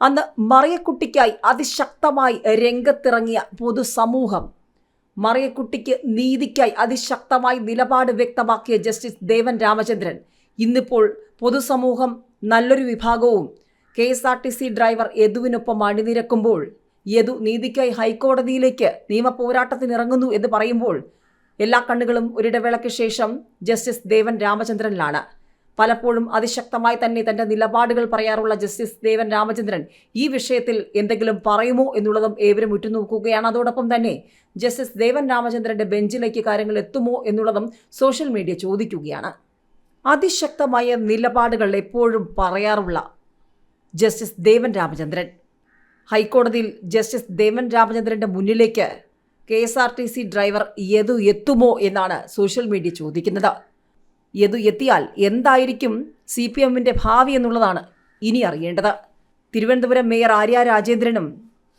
അന്ന് മറിയക്കുട്ടിക്കായി അതിശക്തമായി രംഗത്തിറങ്ങിയ പൊതുസമൂഹം മറിയക്കുട്ടിക്ക് നീതിക്കായി അതിശക്തമായി നിലപാട് വ്യക്തമാക്കിയ ജസ്റ്റിസ് ദേവൻ രാമചന്ദ്രൻ. ഇന്നിപ്പോൾ പൊതുസമൂഹം നല്ലൊരു വിഭാഗവും K S R T C driver യദുവിനൊപ്പം അണിനിരക്കുമ്പോൾ യദു നീതിക്കായി ഹൈക്കോടതിയിലേക്ക് നിയമപോരാട്ടത്തിനിറങ്ങുന്നു എന്ന് പറയുമ്പോൾ എല്ലാ കണ്ണുകളും ഒരിടവേളയ്ക്ക് ശേഷം ജസ്റ്റിസ് ദേവൻ രാമചന്ദ്രനിലാണ്. പലപ്പോഴും അതിശക്തമായി തന്നെ തന്റെ നിലപാടുകൾ പറയാറുള്ള ജസ്റ്റിസ് ദേവൻ രാമചന്ദ്രൻ ഈ വിഷയത്തിൽ എന്തെങ്കിലും പറയുമോ എന്നുള്ളതും ഏവരും ഉറ്റുനോക്കുകയാണ്. അതോടൊപ്പം തന്നെ ജസ്റ്റിസ് ദേവൻ രാമചന്ദ്രന്റെ ബെഞ്ചിലേക്ക് കാര്യങ്ങൾ എത്തുമോ എന്നുള്ളതും സോഷ്യൽ മീഡിയ ചോദിക്കുകയാണ്. അതിശക്തമായ നിലപാടുകൾ എപ്പോഴും പറയാറുള്ള ജസ്റ്റിസ് ദേവൻ രാമചന്ദ്രൻ. ഹൈക്കോടതിയിൽ ജസ്റ്റിസ് ദേവൻ രാമചന്ദ്രന്റെ മുന്നിലേക്ക് K S R T C driver Yadu എത്തുമോ എന്നാണ് സോഷ്യൽ മീഡിയ ചോദിക്കുന്നത്. യദു എത്തിയാൽ എന്തായിരിക്കും സി പി എമ്മിന്റെ ഭാവി എന്നുള്ളതാണ് ഇനി അറിയേണ്ടത്. തിരുവനന്തപുരം മേയർ ആര്യ രാജേന്ദ്രനും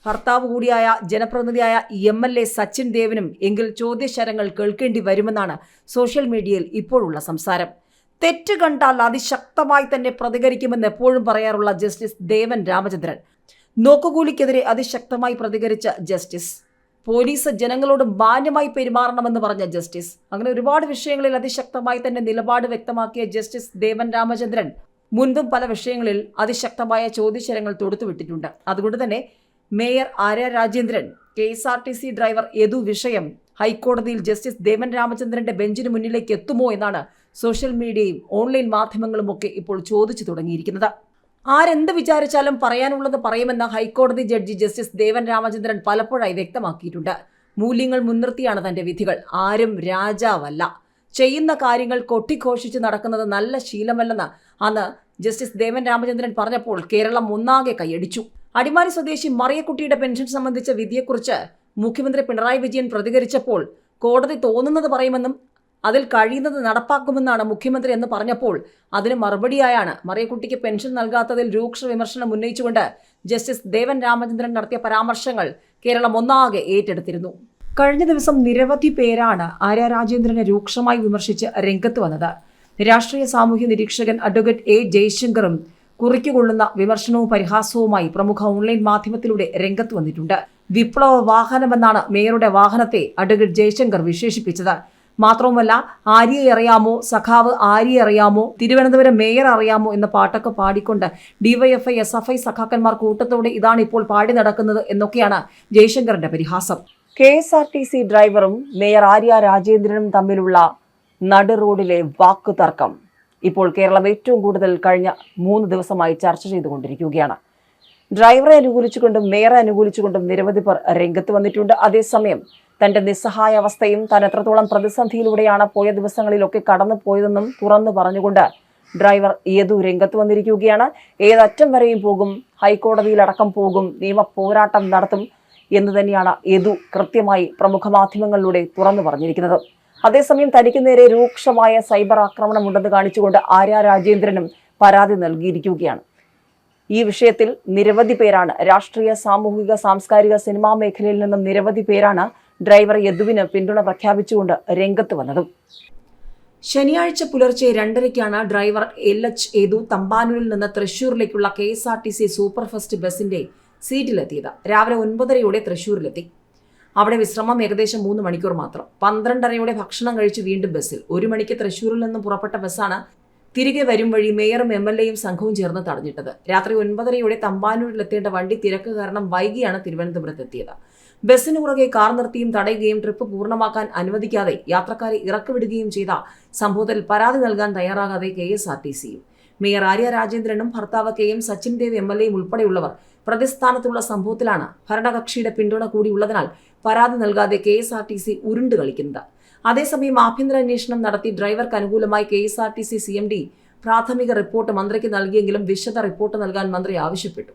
ഭർത്താവ് കൂടിയായ ജനപ്രതിനിധിയായ എം എൽ എ സച്ചിൻ ദേവനും എങ്കിൽ ചോദ്യശരങ്ങൾ കേൾക്കേണ്ടി വരുമെന്നാണ് സോഷ്യൽ മീഡിയയിൽ ഇപ്പോഴുള്ള സംസാരം. തെറ്റ് കണ്ടാൽ അതിശക്തമായി തന്നെ പ്രതികരിക്കുമെന്ന് എപ്പോഴും പറയാറുള്ള ജസ്റ്റിസ് ദേവൻ രാമചന്ദ്രൻ. നോക്കുകൂലിക്കെതിരെ അതിശക്തമായി പ്രതികരിച്ച ജസ്റ്റിസ് പോലീസ് ജനങ്ങളോട് മാന്യമായി പെരുമാറണമെന്ന് പറഞ്ഞ ജസ്റ്റിസ്. അങ്ങനെ ഒരുപാട് വിഷയങ്ങളിൽ അതിശക്തമായി തന്നെ നിലപാട് വ്യക്തമാക്കിയ ജസ്റ്റിസ് ദേവൻ രാമചന്ദ്രൻ മുൻപും പല വിഷയങ്ങളിൽ അതിശക്തമായ ചോദ്യശരങ്ങൾ തൊടുത്തുവിട്ടിട്ടുണ്ട്. അതുകൊണ്ട് തന്നെ mayor Arya Rajendran K S R T C driver Yadu വിഷയം ഹൈക്കോടതിയിൽ ജസ്റ്റിസ് ദേവൻ രാമചന്ദ്രന്റെ ബെഞ്ചിന് മുന്നിലേക്ക് എത്തുമോ എന്നാണ് സോഷ്യൽ മീഡിയയും ഓൺലൈൻ മാധ്യമങ്ങളും ഒക്കെ ഇപ്പോൾ ചോദിച്ചു തുടങ്ങിയിരിക്കുന്നത്. ആരെന്ത് വിചാരിച്ചാലും പറയാനുള്ളത് പറയുമെന്ന് ഹൈക്കോടതി ജഡ്ജി ജസ്റ്റിസ് ദേവൻ രാമചന്ദ്രൻ പലപ്പോഴായി വ്യക്തമാക്കിയിട്ടുണ്ട്. മൂല്യങ്ങൾ മുൻനിർത്തിയാണ് തന്റെ വിധികൾ. ആരും രാജാവല്ല. ചെയ്യുന്ന കാര്യങ്ങൾ കൊട്ടിഘോഷിച്ച് നടക്കുന്നത് നല്ല ശീലമല്ലെന്ന് അന്ന് ജസ്റ്റിസ് ദേവൻ രാമചന്ദ്രൻ പറഞ്ഞപ്പോൾ കേരളം ഒന്നാകെ കൈയടിച്ചു. അടിമാലി സ്വദേശി മറിയക്കുട്ടിയുടെ പെൻഷൻ സംബന്ധിച്ച വിധിയെക്കുറിച്ച് മുഖ്യമന്ത്രി പിണറായി വിജയൻ പ്രതികരിച്ചപ്പോൾ കോടതി തോന്നുന്നത് പറയുമെന്നും അതിൽ കഴിയുന്നത് നടപ്പാക്കുമെന്നാണ് മുഖ്യമന്ത്രി എന്ന് പറഞ്ഞപ്പോൾ അതിന് മറുപടിയായാണ് മറിയക്കുട്ടിക്ക് പെൻഷൻ നൽകാത്തതിൽ രൂക്ഷ വിമർശനം ഉന്നയിച്ചുകൊണ്ട് ജസ്റ്റിസ് ദേവൻ രാമചന്ദ്രൻ നടത്തിയ പരാമർശങ്ങൾ കേരളം ഒന്നാകെ ഏറ്റെടുത്തിരുന്നു. കഴിഞ്ഞ ദിവസം നിരവധി പേരാണ് ആര്യ രാജേന്ദ്രനെ രൂക്ഷമായി വിമർശിച്ച് രംഗത്ത് വന്നത്. രാഷ്ട്രീയ സാമൂഹ്യ നിരീക്ഷകൻ അഡ്വക്കേറ്റ് എ ജയശങ്കറും കുറിക്കുകൊള്ളുന്ന വിമർശനവും പരിഹാസവുമായി പ്രമുഖ ഓൺലൈൻ മാധ്യമത്തിലൂടെ രംഗത്ത് വന്നിട്ടുണ്ട്. വിപ്ലവ വാഹനമെന്നാണ് മേയറുടെ വാഹനത്തെ അഡ്വക്കേറ്റ് ജയശങ്കർ വിശേഷിപ്പിച്ചത്. മാത്രവുമല്ല ആര്യെ അറിയാമോ? സഖാവ് ആര്യെ അറിയാമോ? തിരുവനന്തപുരം മേയർ അറിയാമോ? എന്ന പാട്ടൊക്കെ പാടിക്കൊണ്ട് ഡിവൈഎഫ്ഐ എസ് എഫ് ഐ സഖാക്കന്മാർ കൂട്ടത്തോടെ ഇതാണ് ഇപ്പോൾ പാടി നടക്കുന്നത് എന്നൊക്കെയാണ് ജയശങ്കറിന്റെ പരിഹാസം. K S R T C ഡ്രൈവറും മേയർ ആര്യ രാജേന്ദ്രനും തമ്മിലുള്ള നടു റോഡിലെ വാക്കു തർക്കം ഇപ്പോൾ കേരളം ഏറ്റവും കൂടുതൽ കഴിഞ്ഞ മൂന്ന് ദിവസമായി ചർച്ച ചെയ്തുകൊണ്ടിരിക്കുകയാണ്. ഡ്രൈവറെ അനുകൂലിച്ചുകൊണ്ടും മേയറെ അനുകൂലിച്ചുകൊണ്ടും നിരവധി പേർ രംഗത്ത് വന്നിട്ടുണ്ട്. അതേസമയം തന്റെ നിസ്സഹായ അവസ്ഥയും താൻ എത്രത്തോളം പ്രതിസന്ധിയിലൂടെയാണ് പോയ ദിവസങ്ങളിലൊക്കെ കടന്നു പോയതെന്നും തുറന്നു പറഞ്ഞുകൊണ്ട് ഡ്രൈവർ ഏതു രംഗത്ത് വന്നിരിക്കുകയാണ്? ഏതറ്റം വരെയും പോകും? ഹൈക്കോടതിയിലടക്കം പോകും? നിയമ പോരാട്ടം നടത്തും എന്ന് തന്നെയാണ് യദു കൃത്യമായി പ്രമുഖ മാധ്യമങ്ങളിലൂടെ തുറന്നു പറഞ്ഞിരിക്കുന്നത്. അതേസമയം തനിക്ക് നേരെ രൂക്ഷമായ സൈബർ ആക്രമണം ഉണ്ടെന്ന് കാണിച്ചുകൊണ്ട് ആര്യ രാജേന്ദ്രനും പരാതി നൽകിയിരിക്കുകയാണ്. ഈ വിഷയത്തിൽ നിരവധി പേരാണ് രാഷ്ട്രീയ സാമൂഹിക സാംസ്കാരിക സിനിമാ മേഖലയിൽ നിന്നും നിരവധി പേരാണ് ഡ്രൈവർ യദുവിന് പിന്തുണ പ്രഖ്യാപിച്ചുകൊണ്ട് രംഗത്ത് വന്നതും. ശനിയാഴ്ച പുലർച്ചെ രണ്ടരയ്ക്കാണ് ഡ്രൈവർ എൽ എച്ച് ഏതു തമ്പാനൂരിൽ നിന്ന് തൃശൂരിലേക്കുള്ള K S R T C superfast ബസിന്റെ സീറ്റിലെത്തിയത്. രാവിലെ ഒൻപതരയോടെ തൃശൂരിലെത്തി. അവിടെ വിശ്രമം ഏകദേശം മൂന്ന് മണിക്കൂർ മാത്രം. പന്ത്രണ്ടരയോടെ ഭക്ഷണം കഴിച്ച് വീണ്ടും ബസ്സിൽ. ഒരു മണിക്ക് തൃശൂരിൽ നിന്നും പുറപ്പെട്ട ബസ്സാണ് തിരികെ വരും വഴി മേയറും എം എൽ എയും സംഘവും ചേർന്ന് തടഞ്ഞിട്ടത്. രാത്രി ഒൻപതരയോടെ തമ്പാനൂരിലെത്തേണ്ട വണ്ടി തിരക്ക് കാരണം വൈകിയാണ് തിരുവനന്തപുരത്തെത്തിയത് ബസ്സിന് പുറകെ കാർ നിർത്തിയും തടയുകയും ട്രിപ്പ് പൂർണമാക്കാൻ അനുവദിക്കാതെ യാത്രക്കാരെ ഇറക്കിവിടുകയും ചെയ്ത സംഭവത്തിൽ പരാതി നൽകാൻ തയ്യാറാകാതെ കെ എസ് ആർ ടി സിയും. മേയർ ആര്യ രാജേന്ദ്രനും ഭർത്താവ് K M Sachin Dev M L എയും ഉൾപ്പെടെയുള്ളവർ പ്രതിസ്ഥാനത്തുള്ള സംഭവത്തിലാണ് ഭരണകക്ഷിയുടെ പിന്തുണ കൂടിയുള്ളതിനാൽ പരാതി നൽകാതെ K S R T C ഉരുണ്ട് കളിക്കുന്നത്. അതേസമയം ആഭ്യന്തര അന്വേഷണം നടത്തി ഡ്രൈവർക്ക് അനുകൂലമായി K S R T C C M D പ്രാഥമിക റിപ്പോർട്ട് മന്ത്രിക്ക് നൽകിയെങ്കിലും വിശദ റിപ്പോർട്ട് നൽകാൻ മന്ത്രി ആവശ്യപ്പെട്ടു